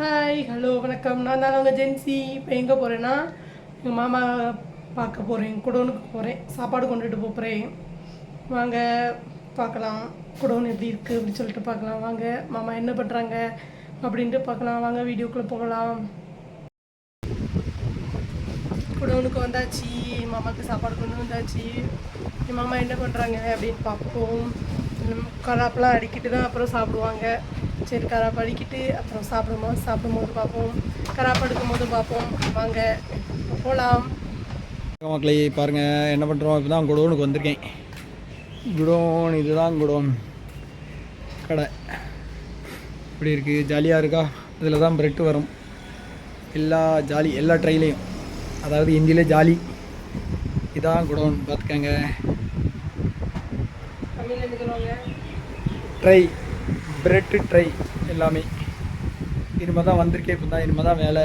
Hi hello வணக்கம். நான் தான் அவங்க ஜென்சி இப்போ எங்கே போகிறேன்னா எங்கள் மாமா பார்க்க போகிறேன் குடோனுக்கு போகிறேன் சாப்பாடு கொண்டுட்டு போகிறேன் வாங்க பார்க்கலாம். குடோன் எப்படி இருக்குது அப்படின்னு சொல்லிட்டு பார்க்கலாம். வாங்க மாமா என்ன பண்ணுறாங்க அப்படின்ட்டு பார்க்கலாம். வாங்க வீடியோக்குள்ளே போகலாம். குடோனுக்கு வந்தாச்சு மாமாவுக்கு சாப்பாடு கொண்டு வந்தாச்சு. என் மாமா என்ன பண்ணுறாங்க அப்படின்னு பார்ப்போம். கலாப்பெலாம் அடிக்கிட்டு தான் அப்புறம் சாப்பிடுவாங்க. சரி கராப்பு அடிக்கிட்டு அப்புறம் சாப்பிடும்போது சாப்பிடும்போது பார்ப்போம். கராப்பு எடுக்கும் போது பார்ப்போம். வாங்க போகலாம் மக்களே பாருங்கள் என்ன பண்ணுறோம் இப்போ தான் குடோனுக்கு வந்திருக்கேன். குடோன் இதுதான் குடோன். கடை. இப்படி இருக்குது ஜாலியாக இருக்கா? இதில் தான் ப்ரெட்டு வரும். எல்லா ஜாலி எல்லா ட்ரைலையும் அதாவது ஹிந்தியில ஜாலி. இதான் குடோன் பார்த்துக்கங்க. ட்ரை ப்ரெட்டு ட்ரை எல்லாமே. இனிமேல் தான் வந்திருக்கேன் இப்போ தான். இனிமேல் தான் வேலை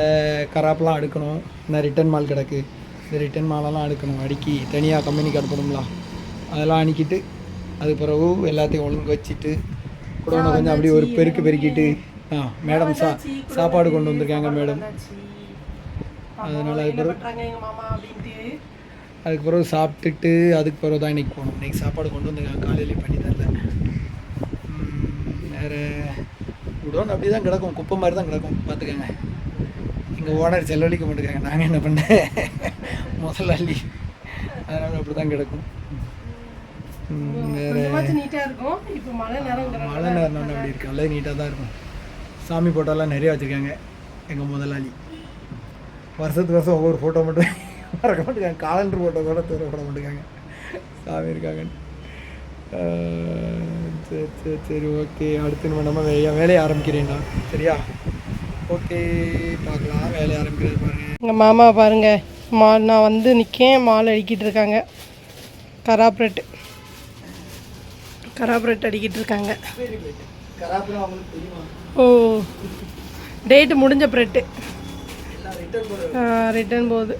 கராப்பெலாம் அடுக்கணும். இந்த ரிட்டன் மால் கிடக்கு. இந்த ரிட்டன் மாலெல்லாம் அடுக்கணும். அடுக்கி தனியாக கம்பெனிக்கு அனுப்பணும்ல. அதெல்லாம் அனுக்கிட்டு அது பிறகு எல்லாத்தையும் ஒழுங்கு வச்சுட்டு குடோனை கொஞ்சம் அப்படியே ஒரு பெருக்கு பெருக்கிட்டு ஆ மேடம் சா சாப்பாடு கொண்டு வந்திருக்காங்க மேடம் அதனால அது பிறகு அதுக்கு பிறகு சாப்பிட்டுட்டு அதுக்கு பிறகு தான் இன்றைக்கி போகணும். இன்றைக்கி சாப்பாடு கொண்டு வந்திருக்காங்க. காலையிலேயே பண்ணி தரல ம், வேறு குடோன் அப்படி தான் கிடக்கும். குப்பை மாதிரி தான் கிடக்கும் பார்த்துக்கோங்க. எங்கள் ஓனர் செலவழிக்க மாட்டேங்காங்க நாங்கள் என்ன பண்ண? முதலாளி அதனால் அப்படி தான் கிடக்கும் வேறு மழை நேரம் அப்படி இருக்கு. நல்லா நீட்டாக தான் இருக்கும். சாமி ஃபோட்டோலாம் நிறைய வச்சுருக்காங்க எங்கள் முதலாளி வருஷத்துக்கு வருஷம் ஒவ்வொரு ஃபோட்டோ மட்டும் மறக்க மாட்டேங்காங்க காலண்டர் ஃபோட்டோ கூட தூர போட மாட்டேங்காங்க சாமி இருக்காங்கன்னு. சரி சரி சரி ஓகே அடுத்து நம்ம நம்ம வேலையை வேலையை ஆரம்பிக்கிறேன்டா. சரியா? ஓகே பார்க்கலாம். வேலையை ஆரம்பிக்கிறது பாருங்க. எங்கள் மாமா பாருங்க. மால் நான் வந்து நிற்கேன் மால் அடிக்கிட்டு இருக்காங்க. கராப்ரெட்டு கராப்ரெட் அடிக்கிட்டு இருக்காங்க. ஓ டேட்டு முடிஞ்ச ப்ரெட்டு. ரிட்டர்ன் போகுது.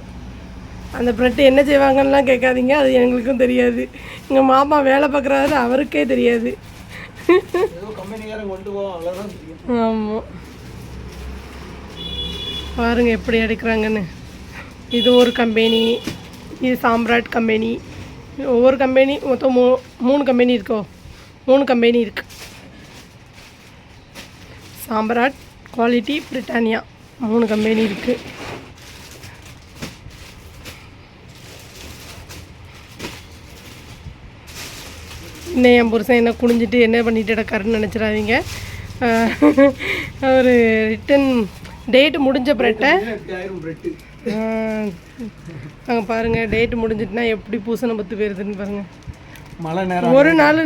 அந்த ப்ரெட்டு என்ன செய்வாங்கன்னுலாம் கேட்காதீங்க அது எங்களுக்கும் தெரியாது. எங்கள் மாமா வேலை பார்க்குறாரு அவருக்கே தெரியாது. ஆமாம் பாருங்க எப்படி எடுக்கிறாங்கன்னு. இது ஒரு கம்பெனி இது சாம்ராட் கம்பெனி. ஒவ்வொரு கம்பெனி மொத்தம் மூ மூணு கம்பெனி இருக்கோ? மூணு கம்பெனி இருக்கு. Samrat quality Britannia. மூணு கம்பெனி இருக்குது இன்னும் என் புருஷன் என்ன குனிஞ்சிட்டு என்ன பண்ணிட்டு கிடக்காருன்னு நினச்சிடாதீங்க. அவர் ரிட்டன் டேட் முடிஞ்ச பிரெட்டை அங்கே பாருங்கள் டேட் முடிஞ்சிட்டுனா எப்படி பூசணம் பத்து போயிருதுன்னு பாருங்கள் மழை நேரம் ஒரு நாள்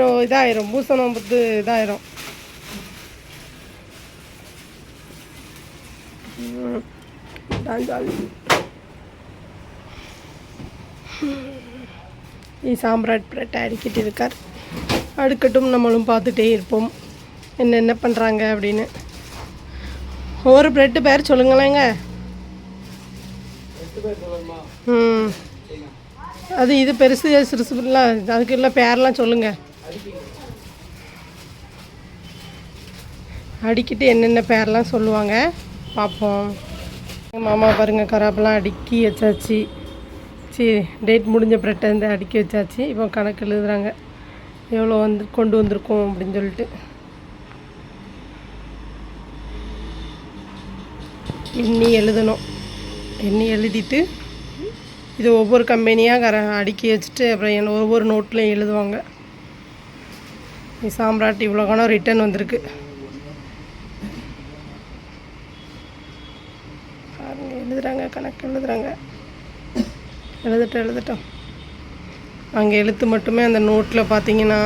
ரொ- இதாயிரும் பூசணம் பத்து இதாயிரும். ಈ சாம்ராட் பிரட்டை அடிக்கிட்டு இருக்கார் அடுக்கட்டும் நம்மளும் பார்த்துட்டே இருப்போம் என்னென்ன பண்ணுறாங்க அப்படின்னு ஒவ்வொரு பிரெட்டு பேர் சொல்லுங்களேங்க ம் அது இது பெருசு சிறுசுலாம் அதுக்கு இல்லை பேரெல்லாம் சொல்லுங்கள் அடிக்கிட்டு என்னென்ன பேர்லாம் சொல்லுவாங்க பார்ப்போம் மாமா பாருங்கள் கராப்பெல்லாம் அடுக்கி வச்சாச்சு சரி டேட் முடிஞ்ச பிரெட்டை வந்து அடுக்கி வச்சாச்சு. இப்போ கணக்கு எழுதுகிறாங்க எவ்வளோ வந்து கொண்டு வந்திருக்கோம் அப்படின்னு சொல்லிட்டு. எண்ணி எழுதணும். எண்ணி எழுதிட்டு இது ஒவ்வொரு கம்பெனியாக கர அடுக்கி வச்சுட்டு அப்புறம் என்ன ஒவ்வொரு நோட்லையும் எழுதுவாங்க. சாம்ராட் இவ்வளோ கணம் ரிட்டர்ன் வந்திருக்கு பாருங்க எழுதுறாங்க கணக்கு எழுதுறாங்க எழுதட்டும் எழுதட்டும். அங்கே எழுத்து மட்டுமே அந்த நோட்டில் பார்த்தீங்கன்னா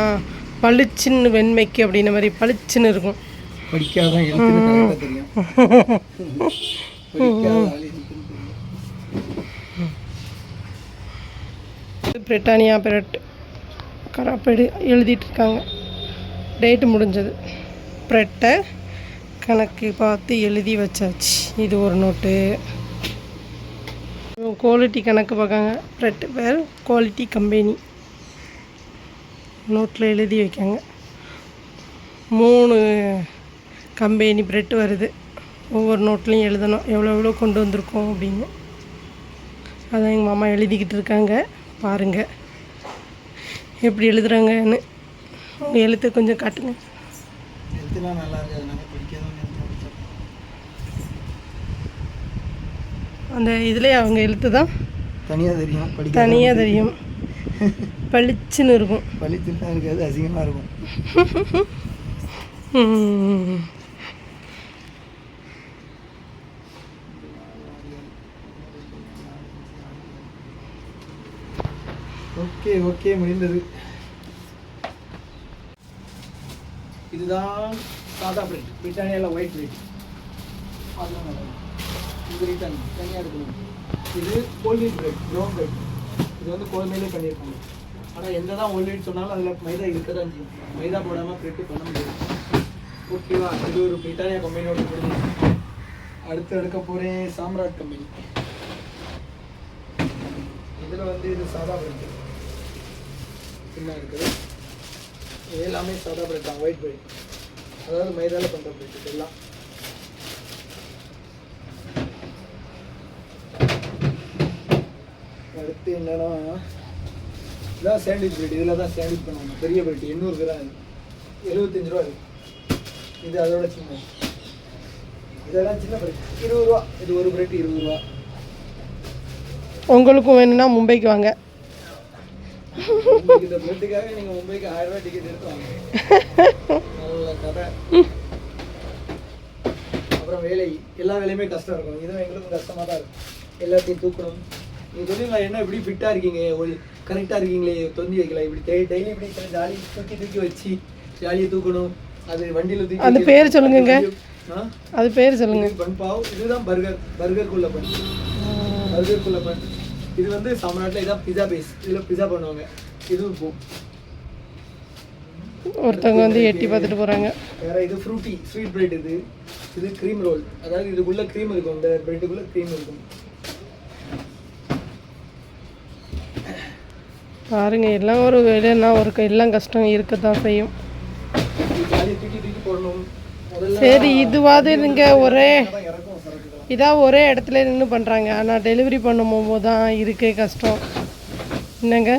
பளிச்சுன்னு வெண்மைக்கு அப்படின்ன மாதிரி பளிச்சுன்னு இருக்கும். படிக்காதான். பிரிட்டானியா பிரெட் கராப்பேடு எழுதிட்டு இருக்காங்க டேட்டு முடிஞ்சது. ப்ரெட்டை கணக்கு பார்த்து எழுதி வச்சாச்சு. இது ஒரு நோட்டு. குவாலிட்டி கணக்கு பார்க்காங்க. ப்ரெட்டு பேர் குவாலிட்டி கம்பெனி நோட்டில் எழுதி வைக்காங்க. மூணு கம்பெனி ப்ரெட் வருது. ஒவ்வொரு நோட்லேயும் எழுதணும். எவ்வளோ எவ்வளோ கொண்டு வந்திருக்கோம் அப்படின்னு. அதான் எங்கள் மாமா எழுதிக்கிட்டு இருக்காங்க. பாருங்கள் எப்படி எழுதுறாங்கன்னு. உங்கள் எழுத்து கொஞ்சம் காட்டுங்க. எழுத்துலாம் நல்லா இருக்குது அதனால படிக்காதவங்க எழுத்து படிச்சோம் அந்த இதுலேயே அவங்க எழுத்து தான் தனியாக தெரியும் தனியாக தெரியும். பளிச்சுன்னு இருக்கும். பழித்துலாம் இருக்காது அசிங்கமாக இருக்கும். ஓகே ஓகே முடிந்தது. இதுதான் சாதா பிரெட் பிரிட்டானியாவில் ஒயிட் பிரெட் இது ரிட்டன் தனியாக இருக்கணும் இது கோல்வீட் பிரெட் ப்ரௌன் பிரெட் இது வந்து கோல்மையிலே பண்ணியிருக்காங்க. ஆனால் எந்த தான் ஓல்வீட் சொன்னாலும் அதில் மைதா இருக்க தான் செய்யும். மைதா போடாமல் பிரெட்டு பண்ண முடியாது. ஓகேவா இது ஒரு பிரிட்டானியா கம்பெனியோட பிரெட் அடுத்து எடுக்க போகிறேன் சாம்ராட் கம்பெனி இதில் வந்து இது சாதா பிரெட் என்ன இருக்குது? எல்லாமே சாதா பிரெட் தான் ஒயிட் பிரெட் அதாவது மைதாவில் பண்ணுற பிரெட் இதெல்லாம். அடுத்து என்னன்னா இதான் சாண்ட்விச் பிரெட் இதில் தான் சாண்ட்விச் பண்ணுவாங்க. பெரிய பிரெட் எண்ணூறு கிராம் இது. எழுபத்தஞ்சு ரூபா இது. இது அதோட சின்ன இதெல்லாம் சின்ன பிரெட் இருபது ரூபா. இது ஒரு பிரெட் இருபது ரூபா. உங்களுக்கும் வேணும்னா மும்பைக்கு வாங்க. இந்த பிரெட்டுக்காக நீங்க மும்பைக்கு ஆயிரம் ரூபாய் டிக்கெட் எடுத்து வாங்க. நல்ல கதை. அப்புறம் வேலை. எல்லா வேலையுமே கஷ்டம் இருக்கும். இதுவும் எங்களுக்கும் கஷ்டமா தான் இருக்கும். எல்லாத்தையும் தூக்கணும். நீங்க சொல்லுங்களா என்ன இப்படி ஃபிட்டா இருக்கீங்க? ஒரு கரெக்டா இருக்கீங்களே தொந்தி வைக்கல. இப்படி டெய்லி இப்படி ஜாலி தூக்கி தூக்கி வச்சு ஜாலியை தூக்கணும். அது வண்டியில தூக்கி வைக்கிறது. பேர் சொல்லுங்கங்க. ஆ? அது பேர் சொல்லுங்க. பன் பாவ். இதுதான் பர்கர் பர்கருக்குள்ள பன் பர்கருக்குள்ள பன் இது வந்து தமிழ்நாட்டில் இதான் பிஸா பேஸ் இதில் பிஸா பண்ணுவாங்க. இதுவும் இருக்கும் ஒருத்தவங்க வந்து எட்டி பார்த்துட்டு போகிறாங்க வேற இது ஃப்ரூட்டி ஸ்வீட் பிரெட் இது. இது க்ரீம் ரோல் அதாவது இதுக்குள்ள க்ரீம் இருக்கும். இந்த பிரெட்டுக்குள்ள க்ரீம் இருக்கும். பாருங்க எல்லாம் ஒரு வேலைன்னா ஒரு எல்லாம் கஷ்டம் இருக்க தான் செய்யும். சரி இதுவாது நீங்கள் ஒரே இதான் இதாக ஒரே இடத்துல நின்று பண்ணுறாங்க ஆனால் டெலிவரி பண்ணும் போது தான் இருக்கே கஷ்டம். என்னங்க?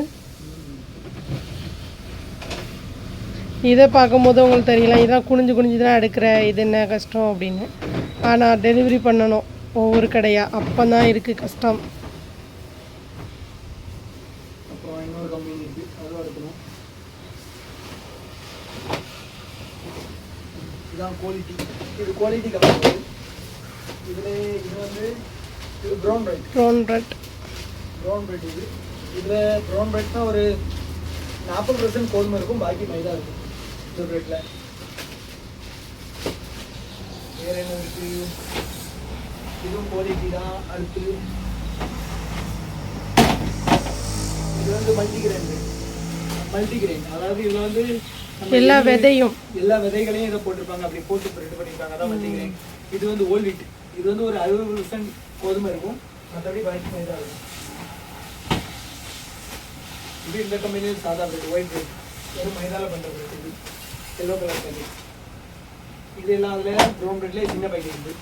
இதை பார்க்கும்போது உங்களுக்கு தெரியலாம் இதான் குனிஞ்சு குனிஞ்சு தான் எடுக்கிற இது என்ன கஷ்டம் அப்படின்னு. ஆனால் டெலிவரி பண்ணணும் ஒவ்வொரு கடையாக அப்போ தான் இருக்குது கஷ்டம் அப்புறம் இன்னொரு கம்பெனி இருக்கு அதுவும் எடுக்கணும் இதுதான் குவாலிட்டி இது குவாலிட்டி கம்பெனி இதில் இது வந்து இது brown bread brown bread brown bread இது. இதில் ப்ரௌன் பிரெட்னா ஒரு நாற்பது பர்சன்ட் கோதுமை இருக்கும் பாக்கி மைதா இருக்கும். இந்த பிரெட்டில் வேற என்ன இருக்கு? இதுவும் குவாலிட்டி தான். அடுத்து இது வந்து மல்டிகிரெயின் மல்டிகிரெயின் அதாவது இதில் வந்து எல்லா விதையும். எல்லா விதைகளையும் இதை போட்டிருப்பாங்க. அப்படி போட்டு பிரெட் பண்ணியிருப்பாங்க. அதான் மல்டிகிரெயின் இது வந்து ஓல் வீட் இது வந்து ஒரு அறுபது பர்சன்ட் கோதுமை இருக்கும். மற்றபடி பாக்கி மைதா இருக்கும். இது இந்த கம்பெனியில் சாதா பிரெட் ஒயிட் பிரெட். வெறும் மைதால பண்ணுற பிரெட் இது. எல்லோ கலர் பேக்கெட் இது. எல்லாம் அதில் ப்ரௌன் பிரெட்லேயே சின்ன பேக்கெட் இருக்குது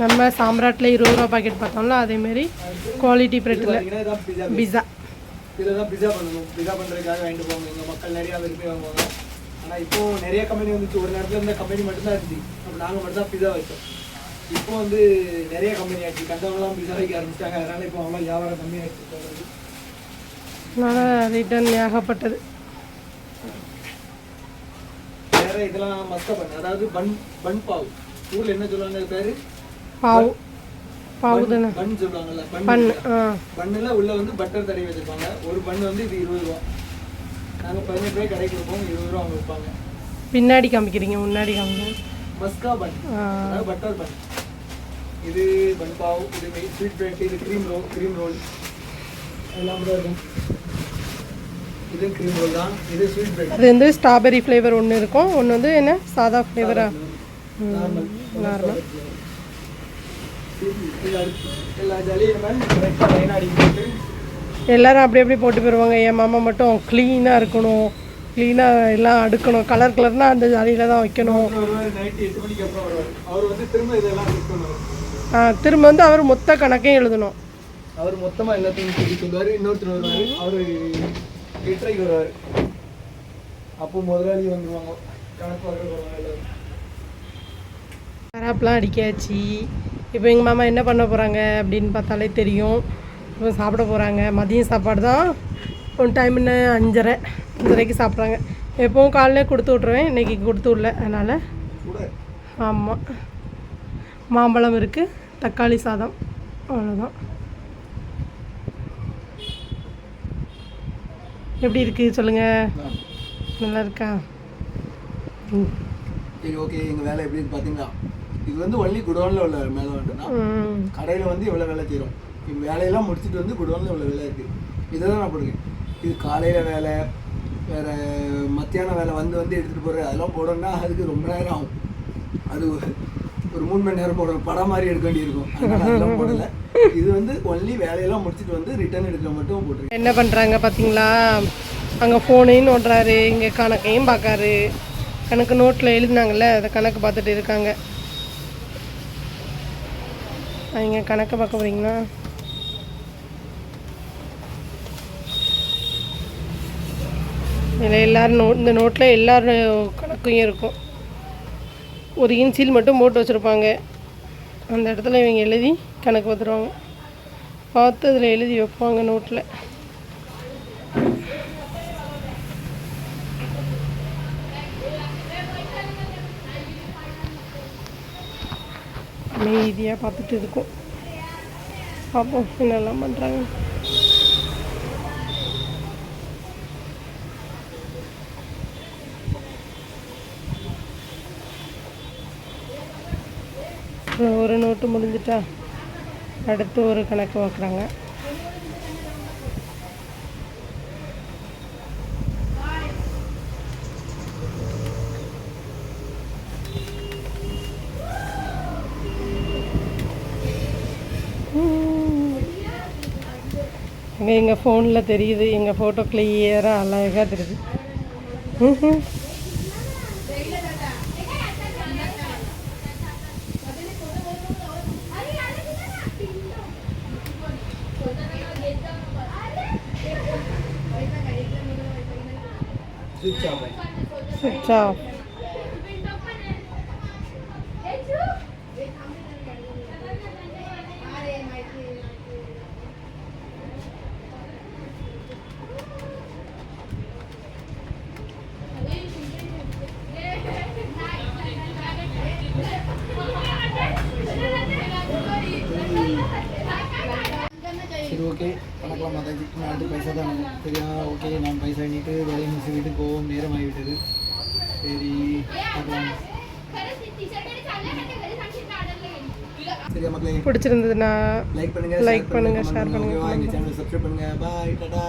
நம்ம சாம்ராட்டில் இருபது ரூபா பாக்கெட் பார்த்தோம்ல அதேமாரி குவாலிட்டி பிரெட்டில் பிஸா பிஸா இதில் தான் பிஸா பண்ணணும். பிஸா பண்ணுறதுக்காக வாங்கிட்டு போவாங்க. எங்கள் மக்கள் நிறையா விரும்பி வாங்குவாங்க. ஆனால் இப்போ நிறைய கம்பெனி வந்துச்சு. ஒரு நேரத்தில் இந்த கம்பெனி மட்டும்தான் இருந்துச்சு. அப்போ நாங்கள் மட்டும் தான் பிஸா வச்சோம் இப்போ வந்து நிறைய கம்பெனி ஆச்சு. கண்டவங்களாம் பிஸா வைக்க ஆரம்பிச்சிட்டாங்க. அதனால இப்போ அவங்களாம் வியாபாரம் கம்மியாகிடுச்சு போகிறது அதனால் ரிட்டர்ன் ஏகப்பட்டது. வேற இதெல்லாம் மஸ்க பன் அதாவது பன் பன் பாவ். ஊரில் என்ன சொல்லுவாங்க பேர்? பாவு. பாவு தானே பன் சொல்லுவாங்கல்ல பன் பன் ஆ. பண்ணில் உள்ள வந்து பட்டர் தடவி வச்சிருப்பாங்க. ஒரு பன் வந்து இது இருபது ரூபா. நாங்கள் பதினெட்டு ரூபாய் கடைக்கு கொடுப்போம். இருபது ரூபா அவங்க விற்பாங்க. பின்னாடி காமிக்கிறீங்க முன்னாடி காமிங்க. மஸ்கா பன் அதாவது பட்டர் பன் இது பன் பாவ் இது ஸ்வீட் பிரெட் இது க்ரீம் ரோல் க்ரீம் ரோல் எல்லாம் இருக்கும். இது க்ரீம் ரோல் தான். இது ஸ்வீட் பிரெட் அது வந்து ஸ்ட்ராபெரி ஃப்ளேவர் ஒன்று இருக்கும். ஒன்று வந்து என்ன? சாதா ஃப்ளேவரா நார்மல் நார்மல் இது அடுத்து எல்லா ஜாலியும் நம்ம கரெக்டாக லைன் அடிக்கிட்டு எல்லாரும் அப்படி அப்படி போட்டு போயிடுவாங்க என் மாமா மட்டும் க்ளீனாக இருக்கணும். க்ளீனாக எல்லாம் அடுக்கணும். கலர் கலர்னால் அந்த ஜாலியில் தான் வைக்கணும். வருவார் வருவார் ஆ, திரும்ப வந்து அவர் மொத்த கணக்கையும் எழுதணும். அவர் மொத்தமாக எல்லாத்தையும் சொல்லி சொல்லுவார் இன்னொருத்தர் வருவார். அவர் எட்டரைக்கு வருவார். அப்போ முதலாளி வந்துருவாங்க. கணக்கு வருவாங்க எல்லாரும். அடிக்காச்சு. இப்போ எங்கள் மாமா என்ன பண்ண போகிறாங்க அப்படின்னு பார்த்தாலே தெரியும். இப்போ சாப்பிட போகிறாங்க மதியம் சாப்பாடு தான். ஒன் டைம் என்ன அஞ்சரை. அஞ்சரைக்கு சாப்பிட்றாங்க. எப்பவும் காலையிலே கொடுத்து விட்ருவேன் இன்றைக்கி கொடுத்து விடல. அதனால் ஆமாம் மாம்பழம் இருக்குது தக்காளி சாதம். அவ்வளோதான் எப்படி இருக்குது சொல்லுங்கள் நல்லா இருக்கா? ம் சரி ஓகே எங்கள் வேலை எப்படி இருக்கு? பார்த்தீங்களா இது வந்து ஒன்லி குடோனில் உள்ள மேலே வந்துன்னா கடையில் வந்து இவ்வளோ வேலை தீரும். இப்போ வேலையெல்லாம் முடிச்சுட்டு வந்து குடோனில் இவ்வளோ வேலை இருக்குது இதை தான் நான் போடுறேன் இது காலையில் வேலை வேறு மத்தியான வேலை வந்து வந்து எடுத்துகிட்டு போகிற அதெல்லாம் போடணும்னா அதுக்கு ரொம்ப நேரம் ஆகும். அது ஒரு- மூணு மணி நேரம் போடணும் படம் மாதிரி எடுக்க வேண்டியிருக்கும். அதனால அதெல்லாம் போடலை. இது வந்து ஒன்லி வேலையெல்லாம் முடிச்சுட்டு வந்து ரிட்டர்ன் எடுக்கிற மட்டும் போட்டிருக்கேன். என்ன பண்ணுறாங்க பார்த்தீங்களா அங்கே ஃபோனையும் நோண்டுறாரு இங்கே கணக்கையும் பார்க்காரு கணக்கு நோட்டில் எழுதினாங்கல்ல அதை கணக்கு பார்த்துட்டு இருக்காங்க. நீங்கள் கணக்கை பார்க்க போகிறீங்களா இதில் எல்லோரும் நோ இந்த நோட்டில் எல்லோரும் கணக்கும் இருக்கும். ஒரு இன்சில் மட்டும் போட்டு வச்சுருப்பாங்க. அந்த இடத்துல இவங்க எழுதி கணக்கு பார்த்துருவாங்க. பார்த்து அதில் எழுதி வைப்பாங்க நோட்டில் அமைதியாக பார்த்துட்டு இருக்கோம். பார்ப்போம் என்னெல்லாம் பண்ணுறாங்க ஒரு நோட்டு முடிஞ்சிட்டா அடுத்து ஒரு கணக்கு வைக்கிறாங்க. அங்கே எங்கள் ஃபோனில் தெரியுது. எங்கள் ஃபோட்டோ கிளியராக அழகாக தெரியுது. ம்ஹும். சுவிட்ச் ஆஃப் ஓகே வணக்கம். நான் அடுத்து பைசா தான். சரியா? ஓகே நான் பைசா எண்ணிட்டு வேலையை முடிச்சு வீட்டுக்கு போவோம். நேரம் ஆகிவிட்டது சரி பார்க்கலாம். சரியா மக்களே? பிடிச்சிருந்ததுன்னா லைக் பண்ணுங்க Like பண்ணுங்க, share பண்ணுங்க, எங்கள் சேனல் சப்ஸ்கிரைப் பண்ணுங்க. பாய் டாடா.